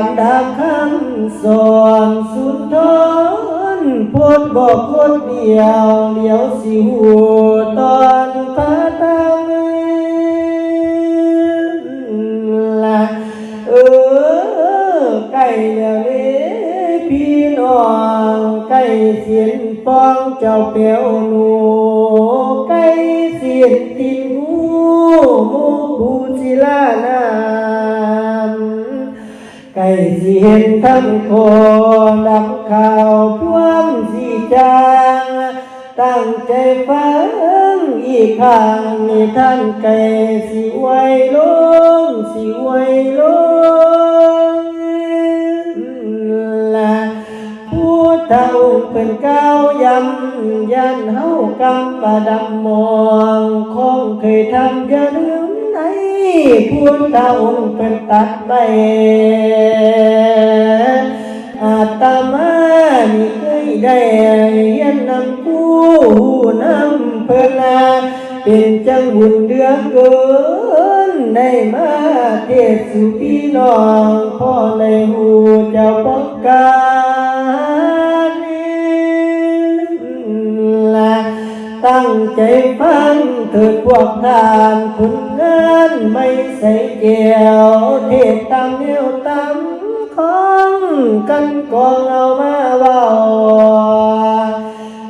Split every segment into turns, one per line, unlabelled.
ามดามคำสอนสุดทนพูดบอกคนเดียวเดียวสิหูตอนพระตังละเออใกล้แล้วเด้พี่น้องใกล้เสียนป้องเจ้าเปียวหนู เห็นทั้งโคนดับข่าวพวงสีจาง ตั้งใจฟังอีกครั้งนี่ท่านไก่สิไว้ลงสิไว้ลงละผู้เท่าเป็นก้าวยำยันเฮากำประดับมองคงเคยทำย่าลื มในผู้เท่าเป็นตัดใบอาตมานี่เคยได้เรียนนำผู้นำเพื่นนาเป็นจังบุญเดือเกินได้มาเทศสู่พี่น้องพ่อในหูเจ้าป้องกันละตั้งใจฟังเถิดพวกทานคุณ lên mây xây chiều thiệt tâm yêu tâm không căn còn nào mà vào.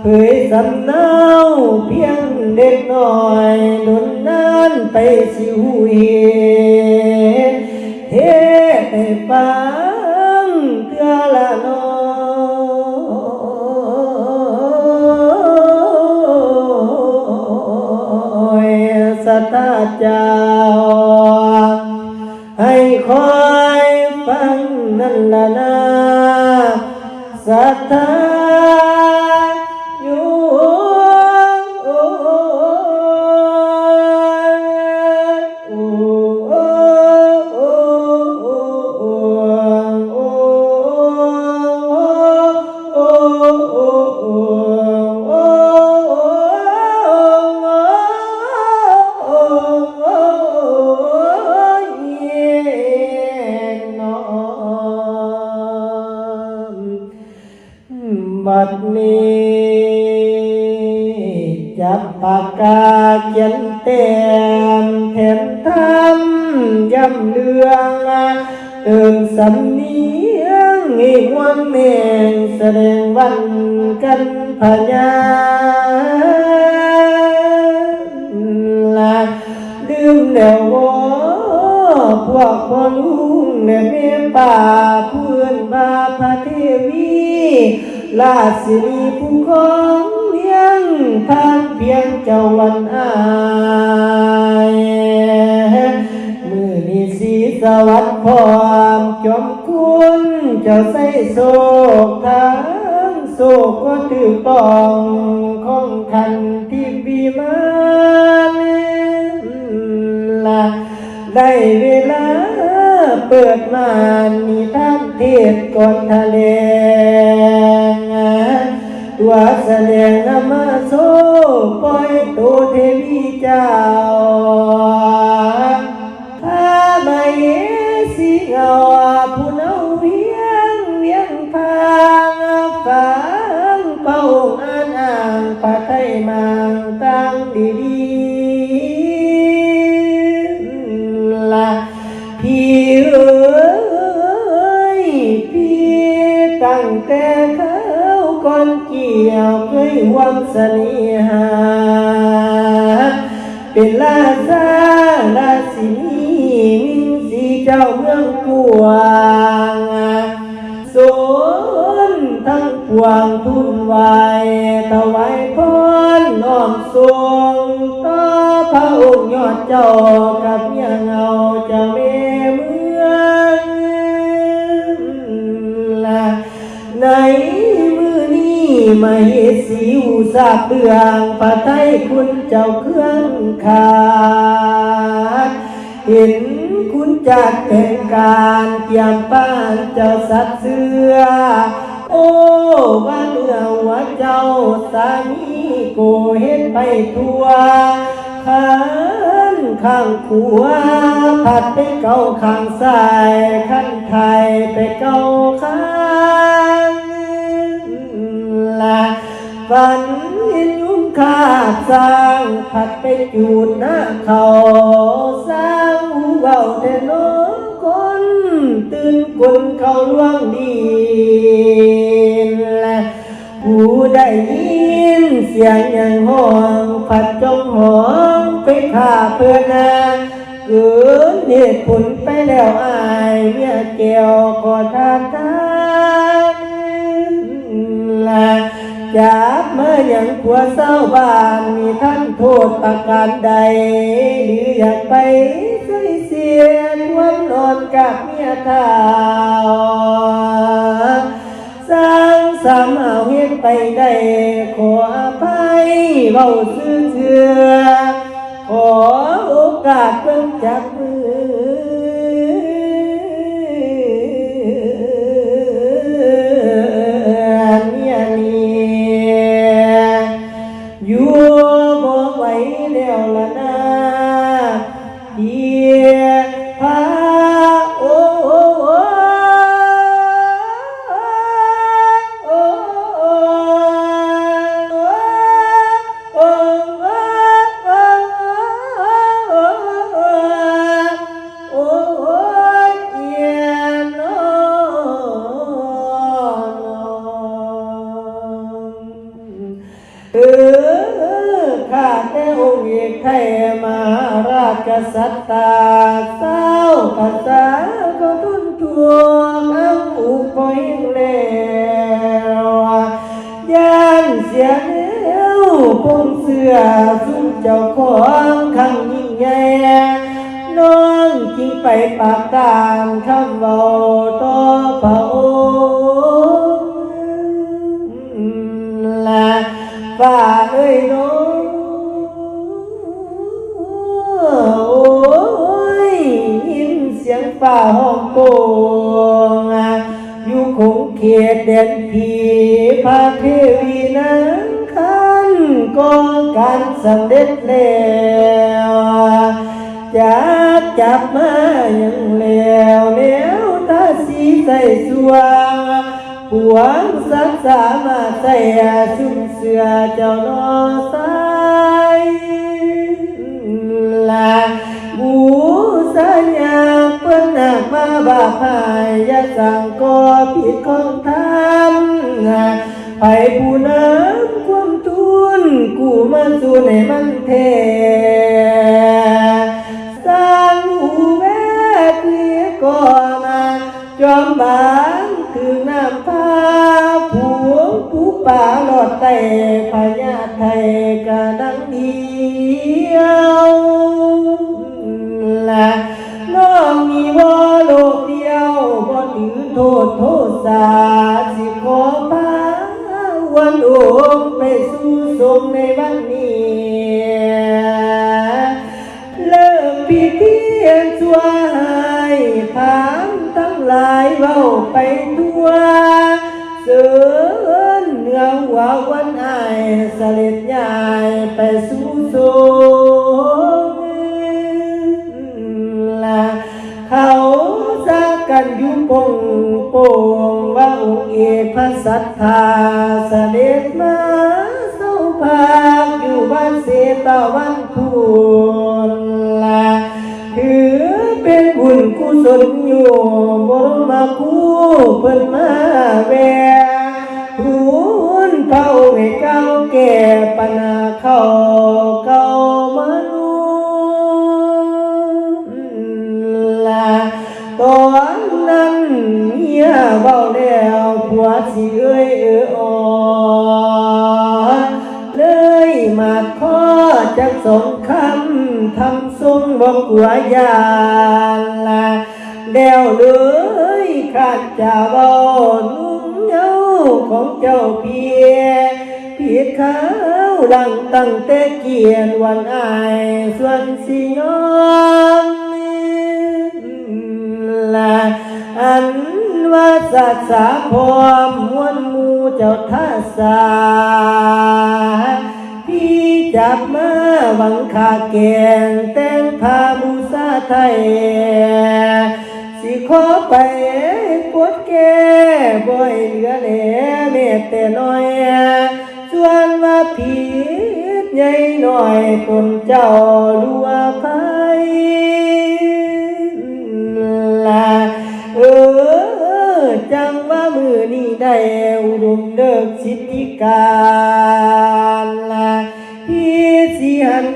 Hưới dầm nao biếng đến nỗi đốn nan tay siêu hiền. สัทธาเจ้า ให้คอยฟังนั่นละนะศรั บัดนี้จับปากกาเขียนเต็มแถมทำย้ำเรืองเติมสำเนียงให้หวนเมงแสดงวันกันพญาละลืมแนววพวกพ่อลุงแม่แม่ป่าเพื่อนบาพระเทวี ลาสินีผู้ของเลี้ยงทานเพียงเจ้าวันอายมือนี้สีสวัสดิ์พร้อมจอมคุณเจ้าใส่โศกทั้งโศกก็ถือต้องของคันที่บีมาละได้เวลาเปิดมานิทานเทศก่อนทะเล วแสดงนำมาโซปล่อยตัวเทวีเจ้าข้าไม่สิเงาผู้เนาเวียงเวียงพางฟังเป้าอ่านอ่างปะไทยมังตั้งดีดี سنيها بلا زال سنين زي جو mương cuồng xuống thăng quang thun vài tàu vài con non xuống ta phá ủng nhọt trầu cặp nhà ngầu chào mê mưa là nấy มาเฮ็ดสีอุสาบเบืองพระไทยคุณเจ้าเครื่องขาดเห็นคุณจาจัดเป็นการเกี่ยมป้านเจ้าสัตว์เสือ โอ้ว่านเนื้อหัวเจ้าสามีโกเห็นไปทั่วขันข้างขวาผัดไปเก้าข้างซ้ายขั้นไทยไปเก้าข้าง ละฝันเห็นยุ่งข้าสร้างผัดไปจูดหน้าเขาสร้างหูเบาแต่น้องคนตื่นกลนเขาล่วงดีและผู้ได้ยินเสียงย่างห้องผัดจงหอมไปข่าเพื่อนานใด หรืออยากไปใส่เสียควันนอนกับเมียเท่าสร้างสามเอาเฮ็ดไปได้ขออภัยเบาซื่อเชื่อขอโอกาสเพิ่งจับมือ กษัตริย์ตาเศร้าภาษาก็ทุนทวงอังอุปอยแล้วยานเสียแล้วคงเสือสุนเจ้าของคำยิ่งใหญ่น้องจิงไปปากตามคำเว้าต่ เสียงฝ่าห้องโกงอยู่คงเขตแดนผีพระเทวีนั้นขันก็การสำเร็จแล้วจับจับมาอย่างแล้วแล้วตาสีใส่สวงหวงสักสามาใส่ชุ่มเสือเจ้านอสา บาพายยาสั่งก็ผิดของทำไปผู้น้ำความทุนกูมาสู่ในมันเทสร้างหูแม่เพียก่อมาจอมบางถึงน้ำพาผัวผู้ป่าหลอดแต่ หลายเว้าไปทั่วเสือนเนื้อหัววันอายสล็ดยายไปสู่โซละเขาซากันอยู่ปงโปงว่าองค์เอกพระสัทธาเสด็จมาเศร้าพากอยู่บ้านเสตวันพูนละถือเป็นบุญกุศลอยู่บ คู่เพิ่นมาแวคุณเผาให้เก้าแก่ปนาเขา ตั้งแต่เกียนวันอายส่วนสิยอมละอันว่าสัตสาพร้อมมวลหมูเจ้าท่าสาพี่จับมาหวังขาแกงแต่งพาบูซาไทย สิขอไปปวดแก่บ่อยเหลือแหน่แม่แต่น้อย ส่วนว่าผิด ใหญ่หน่อยตนเจ้าลัวไปละเออ จังว่ามือนี้ได้อุดมเดิกสิทธิการละพี่สิหัน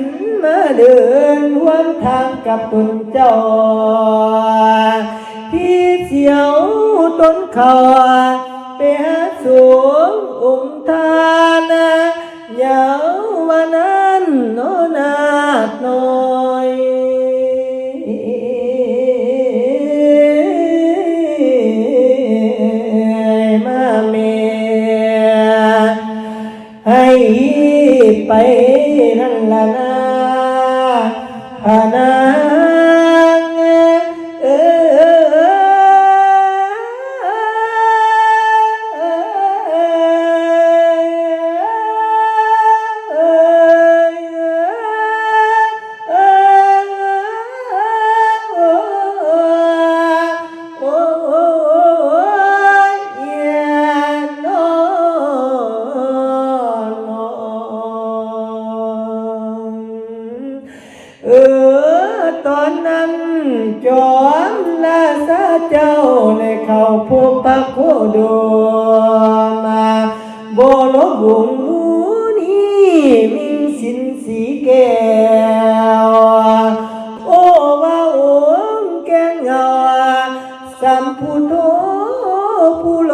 มาเดินร่วมทางกับตนเจ้าพี่เสียวต้นเขา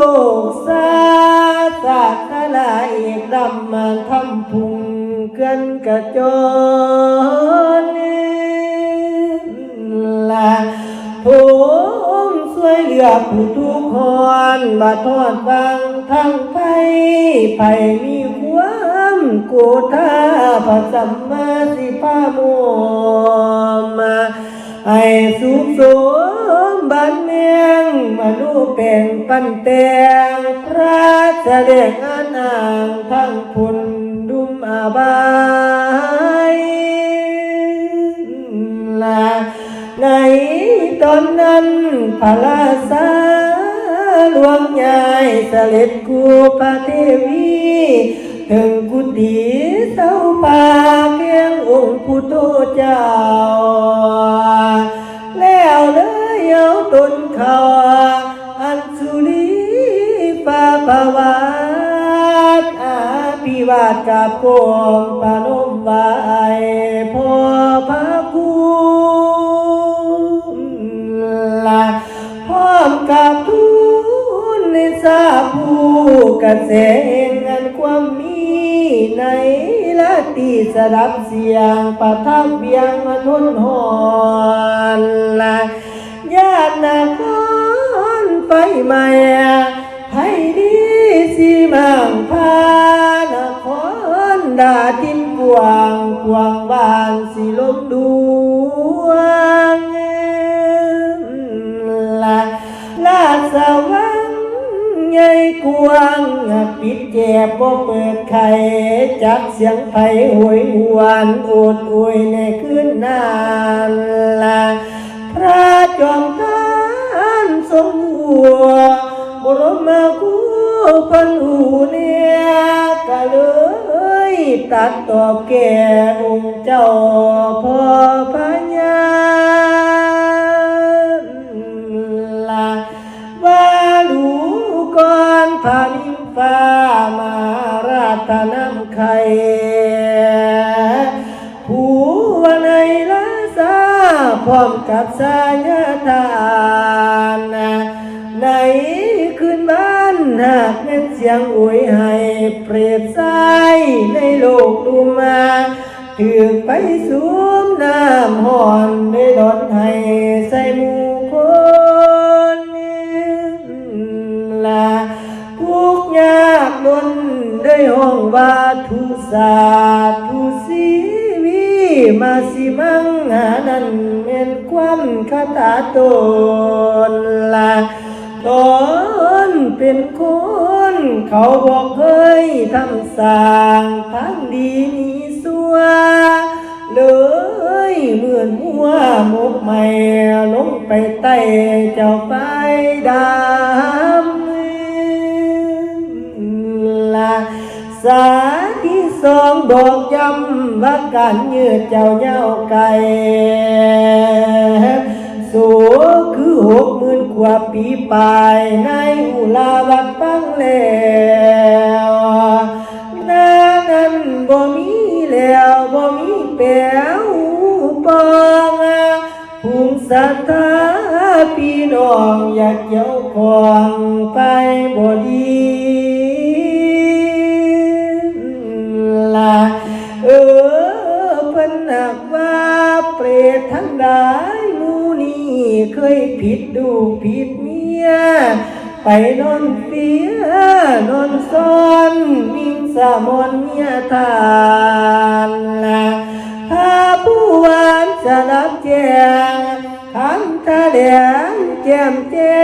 ลกสาสาคลาเอกดำมันทำพุงเกินกระจรละผมสวยเหลือผู้ทุกคนมาทอดฟังทั้งไทยไผมีความกูท่าพระสัมมาสิพามัวมาให้สุขสม บันเมียงมนุษย์เป็นปันเตียงพระเสด็จงานางทั้งพุนดุมอาบายลาในตอนนั้นพระราชาหลวงใหญ่เสด็จกูพระเทวีถึงกุฏิเสาป่าเกียงองค์พุทธเจ้า ภิกับโกมปานมบายพ่อพระคุณละพร้อมกับทุนในสาผู้กเกษงอันความมีในละตีสดับเสียงประทับเบียงมนุษย์หอนละญาตินาครไฟไหม้ให้ดีสิมังพา ดาทิ้นกวางกวางบานสิลมดวงละลาสวังใหญ่กวางปิดแก็บบ่เปิดไข่จักเสียงไผ่หวยหวนโอดอวยในคืนนานละพระจอมทานทรงหั ตัดตอบแก่องค์เจ้าพ่อพระญาลาว่าดูก่อนพานิฟ้ามาราตนำไข่ผู้ว่าในลาซาพร้อมกับสายทานในคืนบ้านหากแม่นเสียงอวยให้เปรตใส ในโลกดูมาถือไปสูมน้ำห่อนได้ดอนให้ใส่หมูคนลาทุกข์ยากลนได้ห้องว่าทุสาทุสีวีมาสิมังหานั้นเม็นควความคาถาต ลาวัดฟังแล้วนานั้นบ่มีแล้วบ่มีแปลวปองภูมิศรัทธาพี่น้องอยากเกี่ยวของไปบ่ดีายมูนี่เคยผิดดูผิดเมีย ไปนอนเฟียนอนซ้อนมิงสามอนเมียทานละถ้าผู้วานจะรับแจงคำตาแดงแจ่มแจ้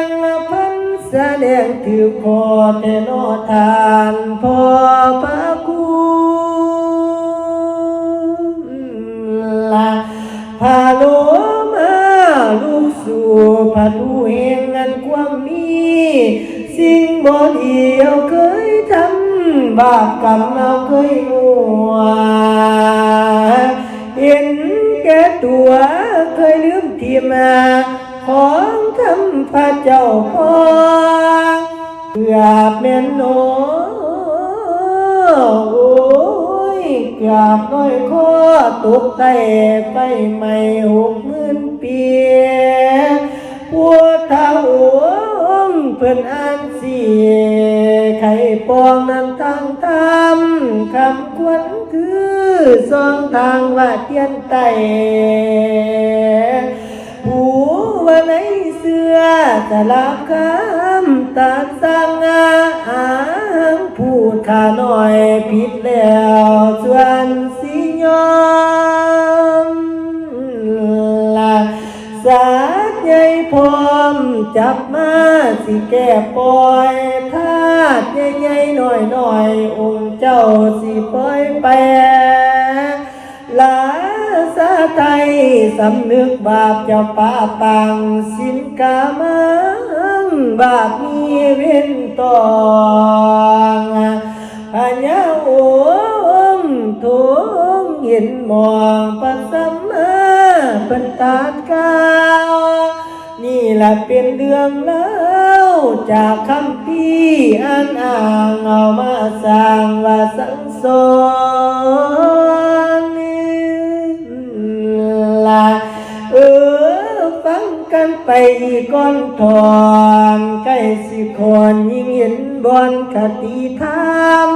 งพันแสดงถือคอแต่นอทานพอพระคุณละ พาโลมาลูกสู่พาดูเองงันความมี สิ่งบ่ดียวเคยทำบาปกรรมเราเคยมัวเห็นแก่ตัวเคยลืมที่มาของทำพระเจ้าพ่อเกือบแม่นโน ยเกือบน้อยข้อตกใต้ไฟไหม้หกหมื่นปีปวดเท้าองเพิ่นอ่านเสียไข่ปองนั้นทางธรรมคำควรคือสองทางว่าเทียนไตหูว่าในเสื้อจะลับคำตาสังอาหาง ขาหน่อยผิดแล้วส่วนสิยอมละสาใหญ่พร้อมจับมาสิแก้ปล่อยทาดใหญ่ๆหน่อยหน่อยๆองค์เจ้าสิปล่อยไปลาสาไทยสำนึกบาปเจ้าป่าปังสินกามังบาปมีเว้นตอง พญาโอมทุงเห็นมองปัสสัมมาเป็นตาดกาวนี่แหละเป็นเรื่องเล่าจากคำพี่อ่านอ่างเอามาสร้างว่าสังสอน กันไปก่อนถอนใกล้สิคอนยิ่งเห็นบอนคติธรรม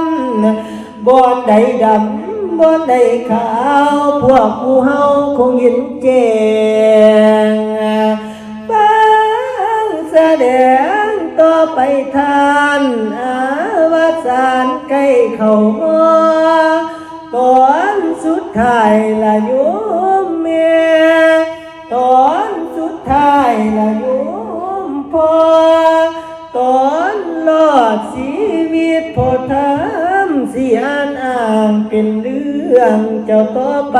บอนใดดำบอนใดขาว พวกผู้เฮาคงเห็นแจ้งฟังแสดงต่อไปทานอาวสานใกล้เข้ามาตอนสุดท้ายละโย เจ้าต่อไป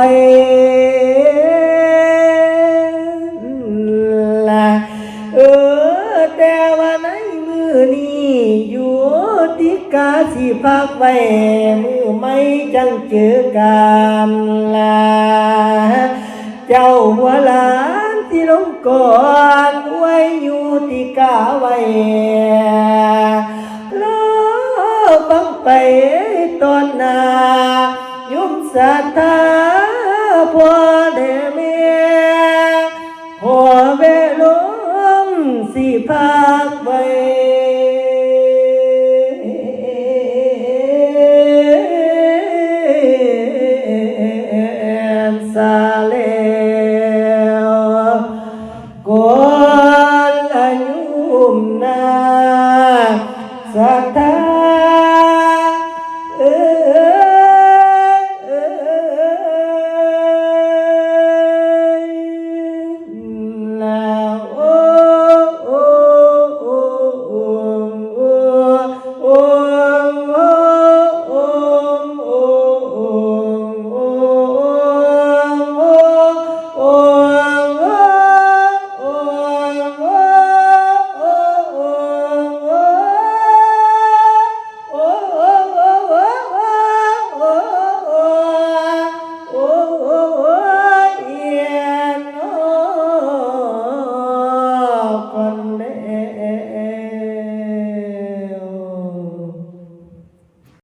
ละเออแต่ว่าในมือนี้อยู่ติกาสิพักไว้มือไม่จังเจอกัน Satapua